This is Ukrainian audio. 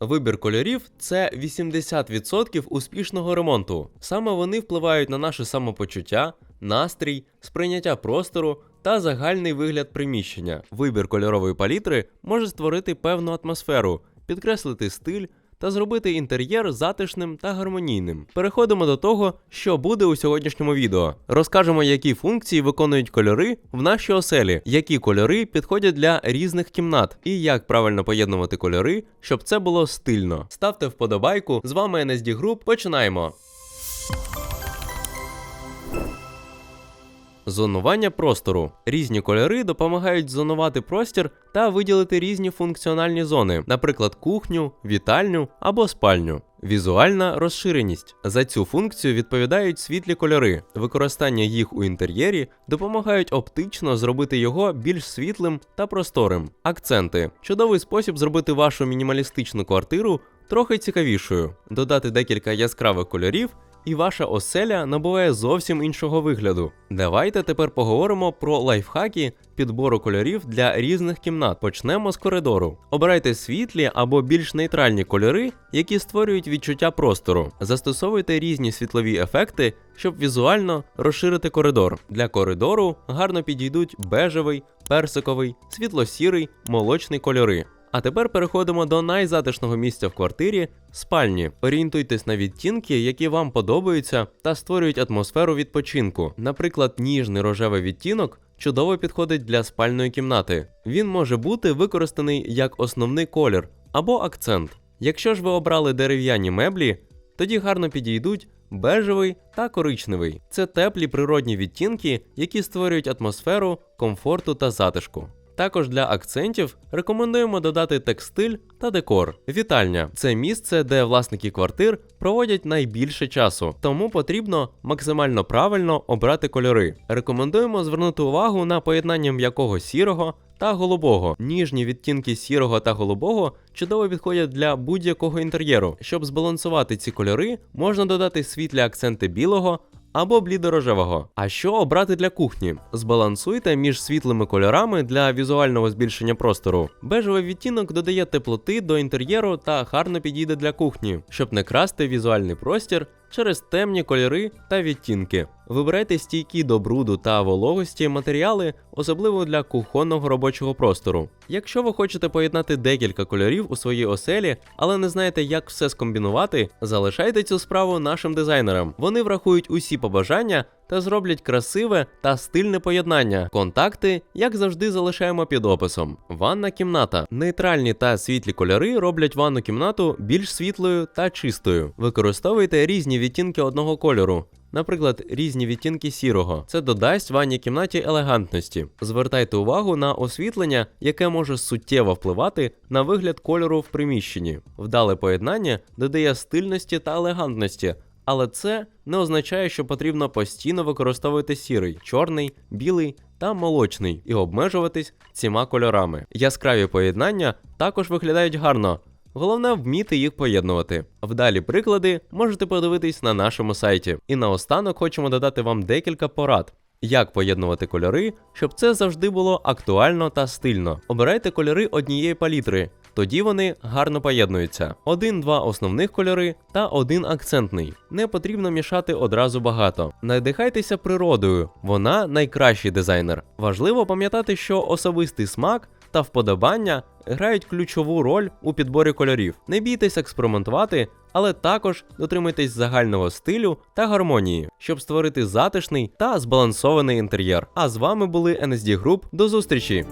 Вибір кольорів це 80% успішного ремонту. Саме вони впливають на наше самопочуття, настрій, сприйняття простору та загальний вигляд приміщення. Вибір кольорової палітри може створити певну атмосферу, підкреслити стиль та зробити інтер'єр затишним та гармонійним. Переходимо до того, що буде у сьогоднішньому відео. Розкажемо, які функції виконують кольори в нашій оселі, які кольори підходять для різних кімнат, і як правильно поєднувати кольори, щоб це було стильно. Ставте вподобайку. З вами NSD Group. Починаємо. Зонування простору. Різні кольори допомагають зонувати простір та виділити різні функціональні зони, наприклад, кухню, вітальню або спальню. Візуальна розширеність. За цю функцію відповідають світлі кольори. Використання їх у інтер'єрі допомагають оптично зробити його більш світлим та просторим. Акценти чудовий спосіб зробити вашу мінімалістичну квартиру трохи цікавішою, додати декілька яскравих кольорів і ваша оселя набуває зовсім іншого вигляду. Давайте тепер поговоримо про лайфхаки підбору кольорів для різних кімнат. Почнемо з коридору. Обирайте світлі або більш нейтральні кольори, які створюють відчуття простору. Застосовуйте різні світлові ефекти, щоб візуально розширити коридор. Для коридору гарно підійдуть бежевий, персиковий, світло-сірий, молочний кольори. А тепер переходимо до найзатишного місця в квартирі спальні. Орієнтуйтесь на відтінки, які вам подобаються, та створюють атмосферу відпочинку. Наприклад, ніжний рожевий відтінок чудово підходить для спальної кімнати. Він може бути використаний як основний колір або акцент. Якщо ж ви обрали дерев'яні меблі, тоді гарно підійдуть бежевий та коричневий. Це теплі природні відтінки, які створюють атмосферу комфорту та затишку. Також для акцентів рекомендуємо додати текстиль та декор. Вітальня це місце, де власники квартир проводять найбільше часу, тому потрібно максимально правильно обрати кольори. Рекомендуємо звернути увагу на поєднання м'якого сірого та голубого. Ніжні відтінки сірого та голубого чудово підходять для будь-якого інтер'єру. Щоб збалансувати ці кольори, можна додати світлі акценти білого або блідорожевого. А що обрати для кухні? Збалансуйте між світлими кольорами для візуального збільшення простору. Бежевий відтінок додає теплоти до інтер'єру та гарно підійде для кухні, щоб не красти візуальний простір через темні кольори та відтінки. Вибирайте стійкі до бруду та вологості матеріали, особливо для кухонного робочого простору. Якщо ви хочете поєднати декілька кольорів у своїй оселі, але не знаєте, як все скомбінувати, залишайте цю справу нашим дизайнерам. Вони врахують усі побажання та зроблять красиве та стильне поєднання. Контакти, як завжди, залишаємо під описом. Ванна кімната. Нейтральні та світлі кольори роблять ванну кімнату більш світлою та чистою. Використовуйте різні відтінки одного кольору. Наприклад, різні відтінки сірого. Це додасть ванній кімнаті елегантності. Звертайте увагу на освітлення, яке може суттєво впливати на вигляд кольору в приміщенні. Вдале поєднання додає стильності та елегантності, але це не означає, що потрібно постійно використовувати сірий, чорний, білий та молочний і обмежуватись цими кольорами. Яскраві поєднання також виглядають гарно. Головне вміти їх поєднувати. Вдалі приклади можете подивитись на нашому сайті. І наостанок хочемо додати вам декілька порад. Як поєднувати кольори, щоб це завжди було актуально та стильно. Обирайте кольори однієї палітри, тоді вони гарно поєднуються. Один-два основних кольори та один акцентний. Не потрібно мішати одразу багато. Надихайтеся природою, вона найкращий дизайнер. Важливо пам'ятати, що особистий смак та вподобання грають ключову роль у підборі кольорів. Не бійтесь експериментувати, але також дотримуйтесь загального стилю та гармонії, щоб створити затишний та збалансований інтер'єр. А з вами були NSD Group. До зустрічі!